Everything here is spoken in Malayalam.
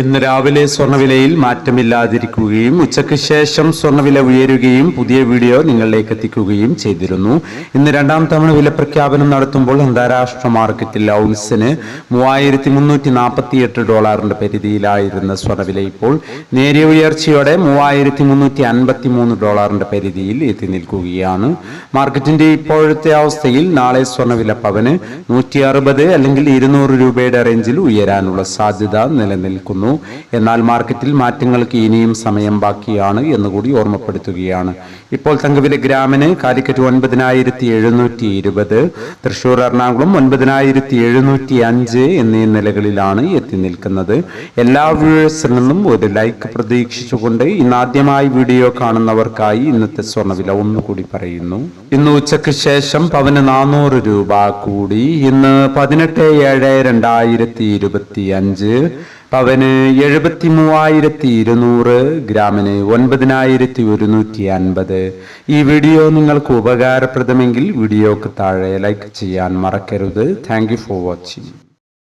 ഇന്ന് രാവിലെ സ്വർണവിലയിൽ മാറ്റമില്ലാതിരിക്കുകയും ഉച്ചയ്ക്ക് ശേഷം സ്വർണവില ഉയരുകയും പുതിയ വീഡിയോ നിങ്ങളിലേക്ക് എത്തിക്കുകയും ചെയ്തിരുന്നു. ഇന്ന് രണ്ടാം തവണ വില പ്രഖ്യാപനം നടത്തുമ്പോൾ അന്താരാഷ്ട്ര മാർക്കറ്റിൽ ഔൺസിന് മൂവായിരത്തി മുന്നൂറ്റി നാൽപ്പത്തി എട്ട് ഡോളറിന്റെ പരിധിയിലായിരുന്ന സ്വർണവില ഇപ്പോൾ നേരിയ ഉയർച്ചയോടെ മൂവായിരത്തി മുന്നൂറ്റി അൻപത്തി മൂന്ന് ഡോളറിന്റെ പരിധിയിൽ എത്തി നിൽക്കുകയാണ്. മാർക്കറ്റിന്റെ ഇപ്പോഴത്തെ അവസ്ഥയിൽ നാളെ സ്വർണവില പവന് നൂറ്റി അറുപത് അല്ലെങ്കിൽ ഇരുന്നൂറ് രൂപയുടെ റേഞ്ചിൽ ഉയരാനുള്ള സാധ്യത നിലനിൽക്കുന്നു. എന്നാൽ മാർക്കറ്റിൽ മാറ്റങ്ങൾക്ക് ഇനിയും സമയം ബാക്കിയാണ് എന്നുകൂടി ഓർമ്മപ്പെടുത്തുകയാണ്. ഇപ്പോൾ തങ്കവില ഗ്രാമിന് കാലിക്കറ്റ് ഒൻപതിനായിരത്തി എഴുന്നൂറ്റി ഇരുപത് തൃശൂർ എറണാകുളം ഒൻപതിനായിരത്തി എഴുന്നൂറ്റി അഞ്ച് എന്നീ നിലകളിലാണ് എത്തി നിൽക്കുന്നത്. എല്ലാ വ്യൂവേഴ്സിൽ നിന്നും ഒരു ലൈക്ക് പ്രതീക്ഷിച്ചുകൊണ്ട് ഇന്ന് ആദ്യമായി വീഡിയോ കാണുന്നവർക്കായി ഇന്നത്തെ സ്വർണവില ഒന്നുകൂടി പറയുന്നു. ഇന്ന് ഉച്ചയ്ക്ക് ശേഷം പവന് നാനൂറ് രൂപ കൂടി. ഇന്ന് പതിനെട്ട് ഏഴ് രണ്ടായിരത്തി ഇരുപത്തി അഞ്ച് പവന് എഴുപത്തി മൂവായിരത്തി ഇരുന്നൂറ് ഗ്രാമിന് ഒൻപതിനായിരത്തി ഒരുന്നൂറ്റി അൻപത് ഈ വീഡിയോ നിങ്ങൾക്ക് ഉപകാരപ്രദമെങ്കിൽ വീഡിയോക്ക് താഴെ ലൈക്ക് ചെയ്യാൻ മറക്കരുത്. Thank for watching